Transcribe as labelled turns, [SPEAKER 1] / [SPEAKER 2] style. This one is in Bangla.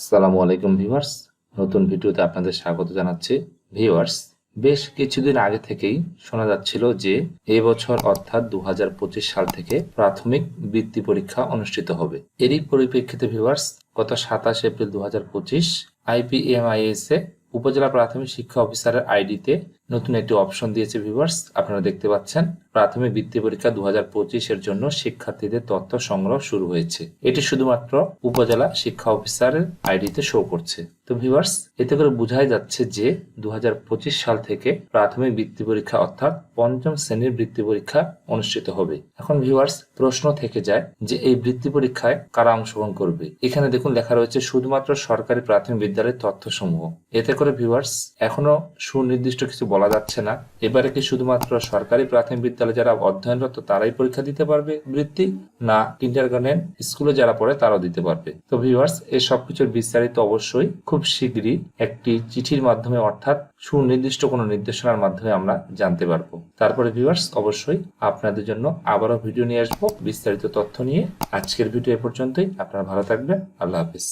[SPEAKER 1] আসসালামু আলাইকুম ভিউয়ার্স। নতুন ভিডিওতে আপনাদের স্বাগত জানাচ্ছি। ভিউয়ার্স, বেশ কিছুদিন আগে থেকেই শোনা যাচ্ছিল যে এবছর বছর অর্থাৎ দুহাজার পঁচিশ সাল থেকে প্রাথমিক বৃত্তি পরীক্ষা অনুষ্ঠিত হবে। এরই পরিপ্রেক্ষিতে ভিউয়ার্স, গত সাতাশ এপ্রিল দু হাজার পঁচিশ আইপিএমআইএস এ উপজেলা প্রাথমিক শিক্ষা অফিসারের আইডিতে নতুন একটি অপশন দিয়েছে ভিউয়ার্স। আপনারা দেখতে পাচ্ছেন প্রাথমিক বৃত্তি পরীক্ষা দু হাজার পঁচিশ এর জন্য শিক্ষার্থীদের তথ্য সংগ্রহ শুরু হয়েছে। এটি শুধুমাত্র উপজেলা শিক্ষা অফিসারের আইডিতে শো করছে। তো ভিভার্স এতে করে বোঝাই যাচ্ছে যে দুহাজার পঁচিশ সাল থেকে প্রাথমিক বৃত্তি পরীক্ষা অর্থাৎ পঞ্চম শ্রেণির বৃত্তি পরীক্ষা অনুষ্ঠিত হবে। এখন ভিউয়ার্স প্রশ্ন থেকে যায় যে এই বৃত্তি পরীক্ষায় কারা অংশগ্রহণ করবে? এখানে দেখুন লেখা রয়েছে শুধুমাত্র সরকারি প্রাথমিক বিদ্যালয়ের তথ্যসমূহ। এতে করে ভিউয়ার্স এখনও সুনির্দিষ্ট কিছু বলা যাচ্ছে না। এবারে কি শুধুমাত্র সরকারি প্রাথমিক বিদ্যালয়ে যারা অধ্যয়নরত তারাই পরীক্ষা দিতে পারবে বৃত্তি? না কিন্ডার স্কুলে যারা পড়ে তারাও দিতে পারবে। তো ভিউয়ার্স এই সবকিছুর বিস্তারিত অবশ্যই খুব শীঘ্রই একটি চিঠির মাধ্যমে, অর্থাৎ সুনির্দিষ্ট কোনো নির্দেশনার মাধ্যমে আমরা জানতে পারব। তারপরে ভিউয়ার্স অবশ্যই আপনাদের জন্য আবারও ভিডিও নিয়ে আসব। বিস্তারিত তথ্য নিয়ে আজকের ভিডিও এ পর্যন্তই। আপনারা ভালো থাকবেন। আল্লাহ হাফিজ।